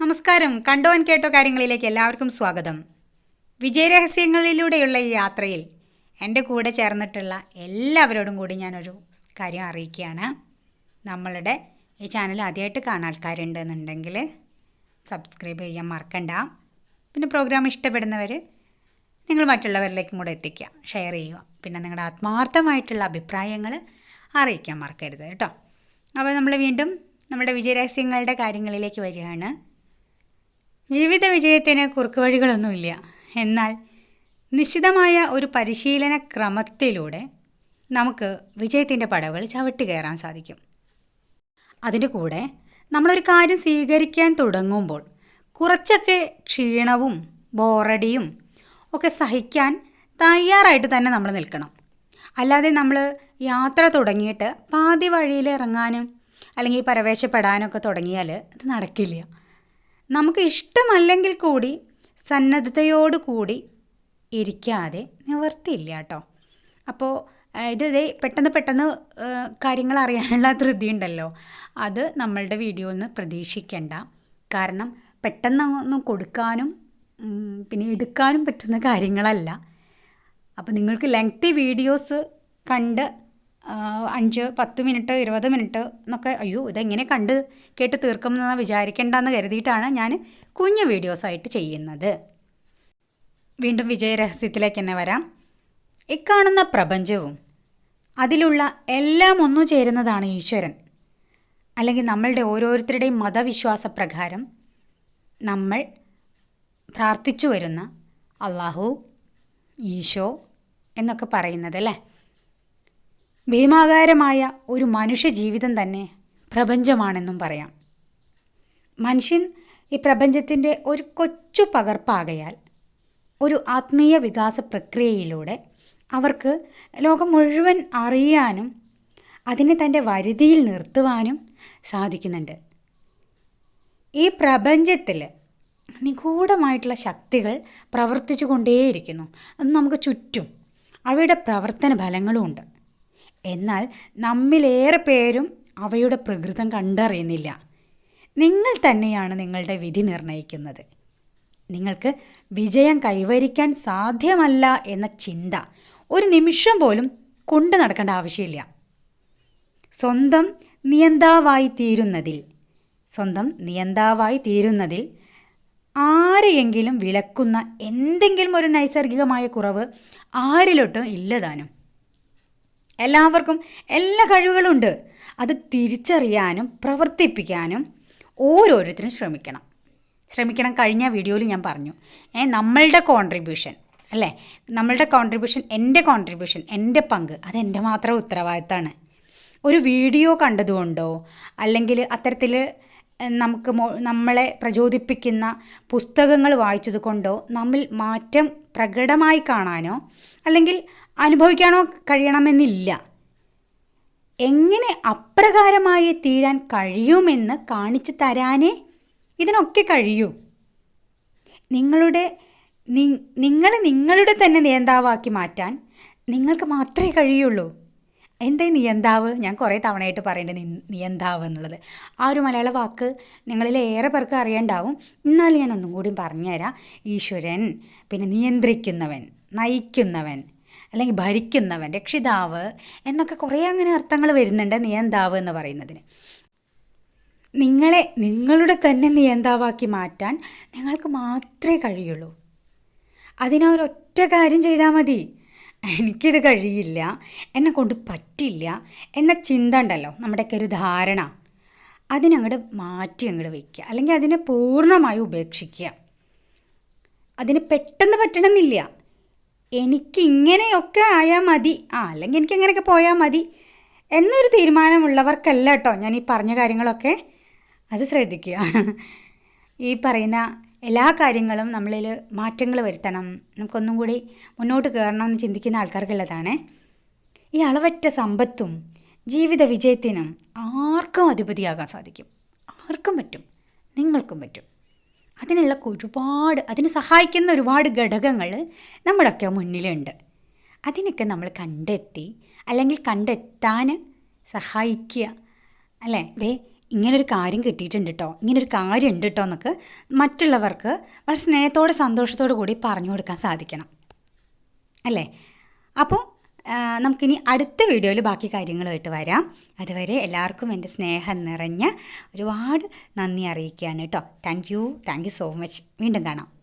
നമസ്കാരം. കണ്ടോൻ കേട്ടോ കാര്യങ്ങളിലേക്ക് എല്ലാവർക്കും സ്വാഗതം. വിജയരഹസ്യങ്ങളിലൂടെയുള്ള ഈ യാത്രയിൽ എന്റെ കൂടെ ചേർന്നിട്ടുള്ള എല്ലാവരോടും കൂടി ഞാനൊരു കാര്യം അറിയിക്കുകയാണ്. നമ്മളുടെ ഈ ചാനൽ ആദ്യമായിട്ട് കാണാൻ ആൾക്കാരുണ്ടെന്നുണ്ടെങ്കിൽ സബ്സ്ക്രൈബ് ചെയ്യാൻ മറക്കണ്ട. പിന്നെ പ്രോഗ്രാം ഇഷ്ടപ്പെടുന്നവർ നിങ്ങൾ മറ്റുള്ളവരിലേക്കും കൂടെ എത്തിക്കുക. ഷെയർ ചെയ്യുക. പിന്നെ നിങ്ങളുടെ ആത്മാർത്ഥമായിട്ടുള്ള അഭിപ്രായങ്ങൾ അറിയിക്കാൻ മറക്കരുത് കേട്ടോ. അപ്പോൾ നമ്മൾ വീണ്ടും നമ്മുടെ വിജയരഹസ്യങ്ങളുടെ കാര്യങ്ങളിലേക്ക് വരികയാണ്. ജീവിത വിജയത്തിന് കുറുക്കുവഴികളൊന്നുമില്ല. എന്നാൽ നിശ്ചിതമായ ഒരു പരിശീലന ക്രമത്തിലൂടെ നമുക്ക് വിജയത്തിന്റെ പടവുകൾ ചവിട്ടി കയറാൻ സാധിക്കും. അതിന്റെ കൂടെ നമ്മളൊരു കാര്യം സ്വീകരിക്കാൻ തുടങ്ങുമ്പോൾ കുറച്ചൊക്കെ ക്ഷീണവും ബോറടിയും ഒക്കെ സഹിക്കാൻ തയ്യാറായിട്ട് തന്നെ നമ്മൾ നിൽക്കണം. അല്ലാതെ നമ്മൾ യാത്ര തുടങ്ങിയിട്ട് പാതി വഴിയിൽ ഇറങ്ങാനും അല്ലെങ്കിൽ പരവേശപ്പെടാനൊക്കെ തുടങ്ങിയാൽ അത് നടക്കില്ല. നമുക്ക് ഇഷ്ടമല്ലെങ്കിൽ കൂടി സന്നദ്ധതയോടുകൂടി ഇരിക്കാതെ നിവർത്തിയില്ല കേട്ടോ. അപ്പോൾ ഇത് ഇതേ പെട്ടെന്ന് പെട്ടെന്ന് കാര്യങ്ങൾ അറിയാനുള്ള ധൃതി ഉണ്ടല്ലോ. അത് നമ്മളുടെ വീഡിയോയിൽ നിന്ന് പ്രതീക്ഷിക്കേണ്ട. കാരണം പെട്ടെന്ന് ഒന്നും കൊടുക്കാനും പിന്നെ എടുക്കാനും പറ്റുന്ന കാര്യങ്ങളല്ല. അപ്പോൾ നിങ്ങൾക്ക് ലെങ്തി വീഡിയോസ് കണ്ട് അഞ്ച് പത്ത് മിനിറ്റ് ഇരുപത് മിനിറ്റ് എന്നൊക്കെ അയ്യോ ഇതെങ്ങനെ കണ്ട് കേട്ട് തീർക്കുമെന്ന് വിചാരിക്കേണ്ടെന്ന് കരുതിയിട്ടാണ് ഞാൻ കുഞ്ഞു വീഡിയോസായിട്ട് ചെയ്യുന്നത്. വീണ്ടും വിജയരഹസ്യത്തിലേക്ക് തന്നെ വരാം. ഇക്കാണുന്ന പ്രപഞ്ചവും അതിലുള്ള എല്ലാം ഒന്നു ചേരുന്നതാണ് ഈശ്വരൻ. അല്ലെങ്കിൽ നമ്മളുടെ ഓരോരുത്തരുടെയും മതവിശ്വാസ പ്രകാരം നമ്മൾ പ്രാർത്ഥിച്ചു വരുന്ന അള്ളാഹു ഈശോ എന്നൊക്കെ പറയുന്നത് അല്ലേ? ഭീമാകാരമായ ഒരു മനുഷ്യ ജീവിതം തന്നെ പ്രപഞ്ചമാണെന്നും പറയാം. മനുഷ്യൻ ഈ പ്രപഞ്ചത്തിന്റെ ഒരു കൊച്ചു പകർപ്പാകയാൽ ഒരു ആത്മീയ വികാസ പ്രക്രിയയിലൂടെ അവർക്ക് ലോകം മുഴുവൻ അറിയാനും അതിനെ തന്റെ വരുതിയിൽ നിർത്തുവാനും സാധിക്കുന്നുണ്ട്. ഈ പ്രപഞ്ചത്തിൽ നിഗൂഢമായിട്ടുള്ള ശക്തികൾ പ്രവർത്തിച്ചു കൊണ്ടേയിരിക്കുന്നു. അത് നമുക്ക് ചുറ്റും അവയുടെ പ്രവർത്തന ഫലങ്ങളുമുണ്ട് എന്നാൽ നമ്മിലേറെ പേരും അവയുടെ പ്രകൃതം കണ്ടറിയുന്നില്ല. നിങ്ങൾ തന്നെയാണ് നിങ്ങളുടെ വിധി നിർണയിക്കുന്നത് നിങ്ങൾക്ക് വിജയം കൈവരിക്കാൻ സാധ്യമല്ല എന്ന ചിന്ത ഒരു നിമിഷം പോലും കൊണ്ടു നടക്കേണ്ട ആവശ്യമില്ല. സ്വന്തം നിയന്താവായി തീരുന്നതിൽ സ്വന്തം നിയന്താവായി തീരുന്നതിൽ ആരെയെങ്കിലും വിളക്കുന്ന എന്തെങ്കിലും ഒരു നൈസർഗികമായ കുറവ് ആരിലൊട്ടും ഇല്ലതാനും എല്ലാവർക്കും എല്ലാ കഴിവുകളുണ്ട്. അത് തിരിച്ചറിയാനും പ്രവർത്തിപ്പിക്കാനും ഓരോരുത്തരും ശ്രമിക്കണം. ശ്രമിക്കണം കഴിഞ്ഞ വീഡിയോയിൽ ഞാൻ പറഞ്ഞു. ഏ നമ്മളുടെ കോൺട്രിബ്യൂഷൻ അല്ലേ? നമ്മളുടെ കോൺട്രിബ്യൂഷൻ എന്റെ കോൺട്രിബ്യൂഷൻ എന്റെ പങ്ക് അതെന്റെ മാത്രം ഉത്തരവാദിത്തമാണ്. ഒരു വീഡിയോ കണ്ടതുകൊണ്ടോ അല്ലെങ്കിൽ അത്തരത്തിൽ നമുക്ക് നമ്മളെ പ്രചോദിപ്പിക്കുന്ന പുസ്തകങ്ങൾ വായിച്ചത് കൊണ്ടോ നമ്മിൽ മാറ്റം പ്രകടമായി കാണാനോ അല്ലെങ്കിൽ അനുഭവിക്കാനോ കഴിയണമെന്നില്ല. എങ്ങനെ അപ്രകാരമായി തീരാൻ കഴിയുമെന്ന് കാണിച്ചു തരാനേ? ഇതിനൊക്കെ കഴിയൂ. നിങ്ങളുടെ നിങ്ങൾ നിങ്ങളുടെ തന്നെ നിയന്താവാക്കി മാറ്റാൻ നിങ്ങൾക്ക് മാത്രമേ കഴിയുള്ളൂ. എന്താ നിയന്താവ്? ഞാൻ കുറേ തവണയായിട്ട് പറയേണ്ടത് നിയന്താവ് എന്നുള്ളത്. ആ ഒരു മലയാള വാക്ക് നിങ്ങളിൽ ഏറെ പേർക്ക് അറിയണ്ടാവും. എന്നാലും ഞാൻ ഒന്നും കൂടി പറഞ്ഞുതരാം. ഈശ്വരൻ പിന്നെ നിയന്ത്രിക്കുന്നവൻ നയിക്കുന്നവൻ അല്ലെങ്കിൽ ഭരിക്കുന്നവൻ രക്ഷിതാവ് എന്നൊക്കെ കുറേ അങ്ങനെ അർത്ഥങ്ങൾ വരുന്നുണ്ട് നിയന്താവ് എന്ന് പറയുന്നതിന്. നിങ്ങളെ നിങ്ങളുടെ തന്നെ നിയന്താവാക്കി മാറ്റാൻ നിങ്ങൾക്ക് മാത്രമേ കഴിയുള്ളൂ. അതിനൊരൊറ്റ കാര്യം ചെയ്താൽ മതി. എനിക്കിത് കഴിയില്ല എന്നെ കൊണ്ട് പറ്റില്ല എന്ന ചിന്ത ഉണ്ടല്ലോ നമ്മുടെയൊക്കെ ഒരു ധാരണ. അതിനങ്ങോട്ട് മാറ്റി അങ്ങോട്ട് വയ്ക്കുക അല്ലെങ്കിൽ അതിനെ പൂർണമായി ഉപേക്ഷിക്കുക. അതിന് പെട്ടെന്ന് പറ്റണമെന്നില്ല. എനിക്ക് ഇങ്ങനെയൊക്കെ ആയാൽ മതി. ആ അല്ലെങ്കിൽ എനിക്ക് ഇങ്ങനെയൊക്കെ പോയാൽ മതി. എന്നൊരു തീരുമാനമുള്ളവർക്കല്ല കേട്ടോ ഞാൻ ഈ പറഞ്ഞ കാര്യങ്ങളൊക്കെ. അത് ശ്രദ്ധിക്കുക. ഈ പറയുന്ന എല്ലാ കാര്യങ്ങളും നമ്മളിൽ മാറ്റങ്ങൾ വരുത്തണം. നമുക്കൊന്നും കൂടി മുന്നോട്ട് കയറണം എന്ന് ചിന്തിക്കുന്ന ആൾക്കാർക്കുള്ളതാണ്. ഈ അളവറ്റ സമ്പത്തും ജീവിത വിജയത്തിനും ആർക്കും അധിപതിയാകാൻ സാധിക്കും. ആർക്കും പറ്റും. നിങ്ങൾക്കും പറ്റും. അതിനുള്ള ഒരുപാട് അതിന് സഹായിക്കുന്ന ഒരുപാട് ഘടകങ്ങൾ നമ്മുടെയൊക്കെ മുന്നിലുണ്ട്. അതിനൊക്കെ നമ്മൾ കണ്ടെത്തി അല്ലെങ്കിൽ കണ്ടെത്താൻ സഹായിക്കുക. അല്ലേ? ദേ ഇങ്ങനൊരു കാര്യം കിട്ടിയിട്ടുണ്ട് കേട്ടോ ഇങ്ങനൊരു കാര്യം ഉണ്ട് കേട്ടോ എന്നൊക്കെ മറ്റുള്ളവർക്ക് വളരെ സ്നേഹത്തോടെ സന്തോഷത്തോടു കൂടി പറഞ്ഞു കൊടുക്കാൻ സാധിക്കണം. അല്ലേ? അപ്പോൾ നമുക്കിനി അടുത്ത വീഡിയോയിൽ ബാക്കി കാര്യങ്ങളുമായിട്ട് വരാം. അതുവരെ എല്ലാവർക്കും എന്റെ സ്നേഹം നിറഞ്ഞ ഒരുപാട് നന്ദി അറിയിക്കുകയാണ് കേട്ടോ. Thank you thank you so much വീണ്ടും കാണാം.